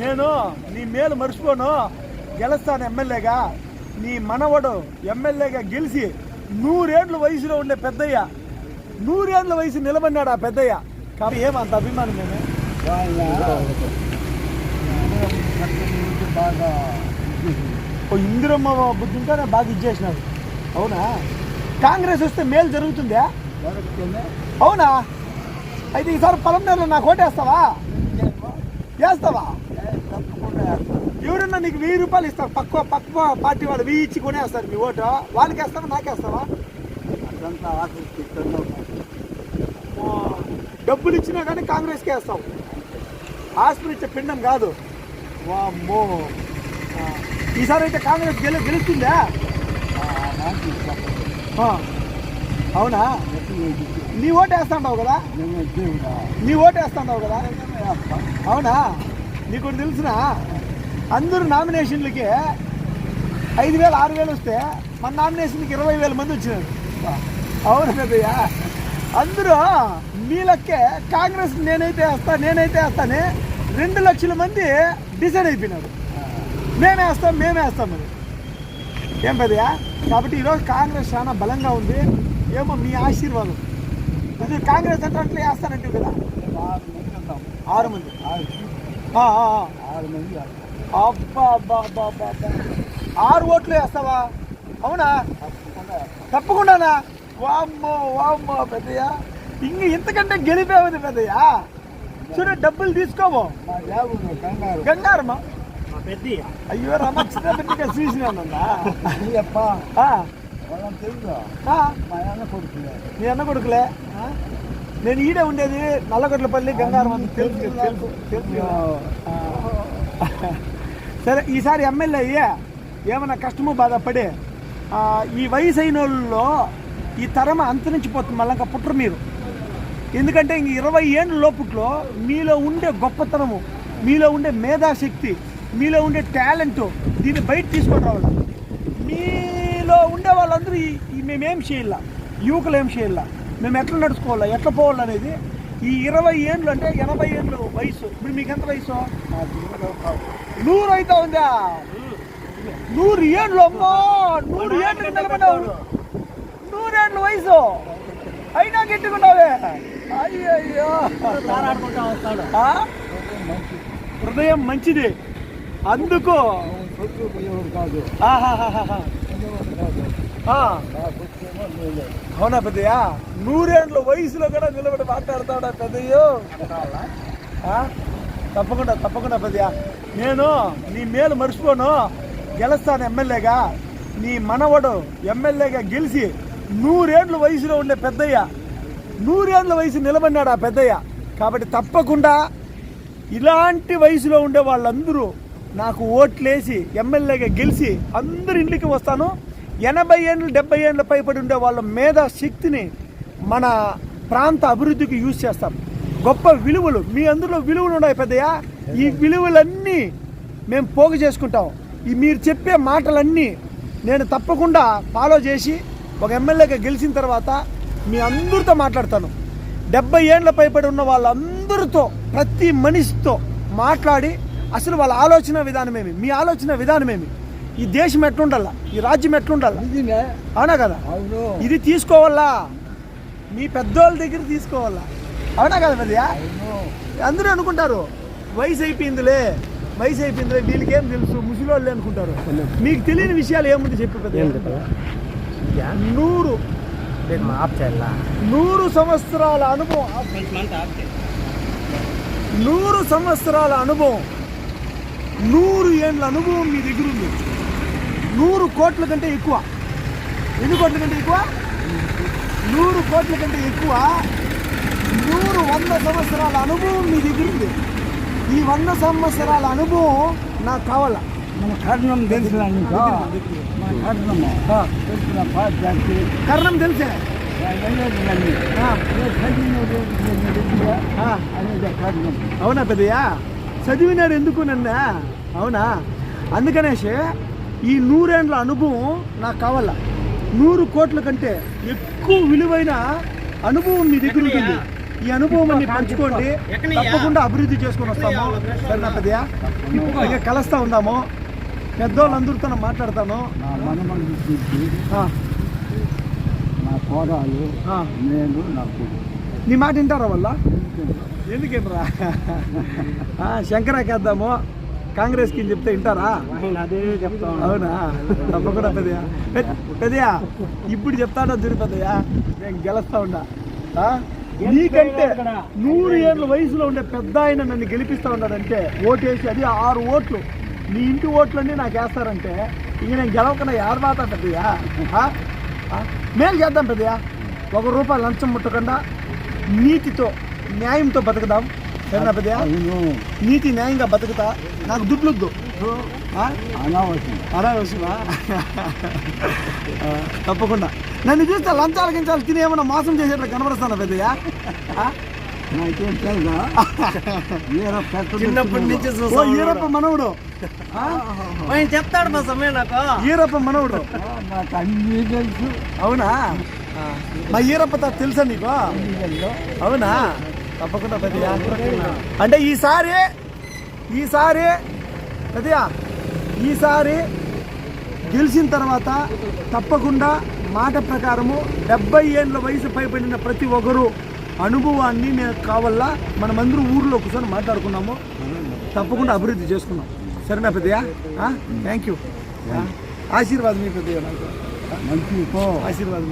నేను నీ మేలు మర్చిపోను. గెలుస్తాను ఎమ్మెల్యేగా. నీ మనవడు ఎమ్మెల్యేగా గెలిచి నూరేండ్ల వయసులో ఉండే పెద్దయ్య. నూరేండ్ల వయసు నిలబడినాడు ఆ పెద్దయ్య. కాబట్టి ఏమంత అభిమానం మేము బాగా ఓ ఇందిరమ్మ బుద్ధి ఉంటేనే బాగా ఇచ్చేసినాడు. అవునా? కాంగ్రెస్ వస్తే మేలు జరుగుతుందా? అవునా? అయితే ఈసారి పొలంనేరులో నాకు ఓటేస్తావా వేస్తావా ఎవరన్నా నీకు వెయ్యి రూపాయలు ఇస్తావు పక్క పక్క పార్టీ వాళ్ళు వెయ్యి ఇచ్చి కొనేస్తారు మీ ఓటు. వాళ్ళకి వేస్తావా నాకేస్తావా? అదంతా ఆసక్తి డబ్బులు ఇచ్చినా కానీ కాంగ్రెస్కి వేస్తావు. హాస్పిటల్ ఇచ్చే పిండం కాదు. వామ్మో. ఈసారి అయితే కాంగ్రెస్ గెలు గెలుస్తుందా? అవునా? నీ ఓటు వేస్తాంటావు కదా? నీ ఓటు వేస్తాంటావు కదా? అవునా? నీకు తెలిసినా తెలుసునా? అందరూ నామినేషన్లకి ఐదు వేలు ఆరు వేలు వస్తే మన నామినేషన్కి ఇరవై వేల మంది వచ్చినారు. అవును కదయ్య అందరూ మీలకే కాంగ్రెస్ నేనైతే వేస్తా నేనైతే వేస్తానే రెండు లక్షల మంది డిసైడ్ అయిపోయినారు. మేమే వేస్తాం మేమే వేస్తాం మరి ఏం పెద్దయా కాబట్టి ఈరోజు కాంగ్రెస్ చాలా బలంగా ఉంది. ఏమో మీ ఆశీర్వాదం. ఇది కాంగ్రెస్ అంటే అట్లా వేస్తానంటే కదా. ఆరు మంది. ఆరు మంది. అబ్బా అబ్బా అబ్బా అబ్బా అబ్బా. ఆరు ఓట్లు వేస్తావా? అవునా. తప్పకుండానా? వామ్మో వామ్మో పెద్దయ్య. ఇంక ఇంతకంటే గెలిపేవది పెద్దయ్య. చూడ డబ్బులు తీసుకోవు. మా జాబు కంగారు గంగారమ్మ పెద్ద అయ్యో చిన్న పెద్దగా చూసినానన్నా అప్ప మా అన్న కొడుకులే? నీ అన్న కొడుకులే ఆ? నేను ఈడే ఉండేది నల్లగొట్లపల్లి గంగారం తెలుసు తెలుసు. సరే ఈసారి ఎమ్మెల్యే అయ్యా ఏమన్నా కష్టము బాధపడి ఈ వయసు అయిన వాళ్ళలో ఈ తరం అంతరించిపోతుంది మళ్ళీ ఇంకా పుట్టరు మీరు. ఎందుకంటే ఇంక ఇరవై ఏళ్ళ లోపుట్లో మీలో ఉండే గొప్పతనము మీలో ఉండే మేధాశక్తి మీలో ఉండే టాలెంట్ దీన్ని బయట తీసుకొని రావాలి. మీలో ఉండే వాళ్ళందరూ మేమేం చేయాల? యువకులు ఏం చేయాల? మేము ఎట్లా నడుచుకోవాలా? ఎట్లా పోవాలనేది ఈ ఇరవై ఏళ్ళు అంటే ఎనభై ఏళ్ళు వయసు. ఇప్పుడు మీకు ఎంత వయసు. నూరు అయితే ఉందా? నూరు ఏళ్ళు అమ్మో! నూరు ఏళ్ళు నిలబడ్డావు. నూరేళ్ళు వయసు. అయినా అయ్యయ్యో. ఆ? హృదయం మంచిది. అందుకు. కాదు. ఆహాహాహా. అవునా పెద్దయ్య? నూరేండ్ల వయసులో కూడా నిలబడి మాట్లాడతాడా పెద్దయ్యో. తప్పకుండా తప్పకుండా పెద్దయ్య. నేను నీ మేలు మర్చిపోను. గెలుస్తాను ఎమ్మెల్యేగా. నీ మనవడు ఎమ్మెల్యేగా గెలిచి నూరేండ్ల వయసులో ఉండే పెద్దయ్య. నూరేండ్ల వయసు నిలబడినాడు ఆ పెద్దయ్య. కాబట్టి తప్పకుండా ఇలాంటి వయసులో ఉండే వాళ్ళందరూ నాకు ఓట్లేసి ఎమ్మెల్యేగా గెలిచి అందరి ఇంటికి వస్తాను. ఎనభై ఏళ్ళు డెబ్బై ఏళ్ళ పైపడి ఉండే వాళ్ళ మేధా శక్తిని మన ప్రాంత అభివృద్ధికి యూజ్ చేస్తాం. గొప్ప విలువలు మీ అందరిలో విలువలు ఉన్నాయి పెద్దయ్యా. ఈ విలువలన్నీ మేము పోగు చేసుకుంటాం. ఈ మీరు చెప్పే మాటలన్నీ నేను తప్పకుండా ఫాలో చేసి ఒక ఎమ్మెల్యేగా గెలిచిన తర్వాత మీ అందరితో మాట్లాడతాను. డెబ్బై ఏళ్ళ పైబడి ఉన్న వాళ్ళందరితో ప్రతి మనిషితో మాట్లాడి అసలు వాళ్ళ ఆలోచన విధానమేమి మీ ఆలోచన విధానమేమి ఈ దేశం ఎట్లుండాల? ఈ రాజ్యం ఎట్లుండాల? అవునా కదా? అవును. ఇది తీసుకోవాలా? మీ పెద్దోళ్ళ దగ్గర తీసుకోవాలా? అవునా కదా పెద్దయా అందరూ అనుకుంటారు వయసు అయిపోయిందిలే వయసు అయిపోయిందిలే వీళ్ళకేం తెలుసు ముసలోళ్ళు అనుకుంటారు. మీకు తెలియని విషయాలు ఏముంది చెప్పు పెద్ద నూరు. నూరు సంవత్సరాల అనుభవం. నూరు సంవత్సరాల అనుభవం. నూరు ఏండ్ల అనుభవం మీ దగ్గర ఉంది. నూరు కోట్ల కంటే ఎక్కువ. ఎన్ని కోట్ల కంటే ఎక్కువ? నూరు కోట్ల కంటే ఎక్కువ. నూరు వంద సంవత్సరాల అనుభవం మీ దగ్గర ఉంది. ఈ వంద సంవత్సరాల అనుభవం నాకు కావాలా? మన కర్ణం తెలిసిన నీకు? మన కర్ణము ఆ, తెలిసిన కర్ణం తెలిసే? అవునా పెద్దయ్య? చదివినాడు ఎందుకు నన్ను? అవునా? అందుకనేసి ఈ నూరేండ్ల అనుభవం నాకు కావాల. నూరు కోట్ల కంటే ఎక్కువ విలువైన అనుభవం మీ దగ్గర ఉంటుంది. ఈ అనుభవం పంచుకోండి. తప్పకుండా అభివృద్ధి చేసుకొని వస్తాము. సరేనా పెద్దయా ఇక కలుస్తా ఉందాము. పెద్దోళ్ళందరితో మాట్లాడతాను. నా ఆ. నేను నీ మాట వింటారా వల్ల ఎందుకేమరా శంకరాకేద్దాము కాంగ్రెస్కి చెప్తే వింటారా? అదే చెప్తా అవునా? తప్పకుండా పెద్దయా పెద్దయా ఇప్పుడు చెప్తాడా పెద్దయా నేను గెలుస్తా ఉన్నా. ఆ? నీకంటే నూరు ఏళ్ళ వయసులో ఉండే పెద్ద ఆయన నన్ను గెలిపిస్తా ఉన్నాడంటే ఓటేసి అది ఆరు ఓట్లు. నీ ఇంటి ఓట్లన్నీ నాకు వేస్తారంటే ఇక నేను గెలవకుండా ఎవరు మాతా పెద్దయా? మేలు చేద్దాం పెద్దయా ఒక రూపాయి లంచం ముట్టకుండా నీతితో న్యాయంతో బతుకుదాం. సరేనా పెద్దయా అవును నీతి న్యాయంగా బతుకుతా. నాకు దుడ్లొద్దు. అనవసరమా తప్పకుండా. నన్ను చూస్తే లంచాలు గించాలు తిని ఏమన్నా మోసం చేసేట్లు కనబడుస్తాను పెద్దయ్యా? ఆ? నాకేం పెద్ద చిన్నప్పటి నుంచి ఈరప్ప మనవుడు. చెప్తాడు మా సమయం నాకు. ఈరప్ప మనవుడు. ఆ, నాకు అన్నీ తెలుసు. అవునా? ఆ. మా ఈరప్ప తెలుసా నీకు? అవునా? తప్పకుండా అంటే ఈసారి ఈసారి పెద్దయ్యా ఈసారి గెలిచిన తర్వాత తప్పకుండా మాట ప్రకారము డెబ్బై ఏళ్ళ వయసు పైబడిన ప్రతి ఒక్కరు అనుభవాన్ని నేను కావాలా? మనమందరూ ఊర్లో కూర్చొని మాట్లాడుకున్నాము. తప్పకుండా అభివృద్ధి చేసుకున్నాం. సరేనా పెద్దయ్యా? థ్యాంక్ యూ ఆశీర్వాదం మీ పెద్దయ్య నాకు. ఆశీర్వాదం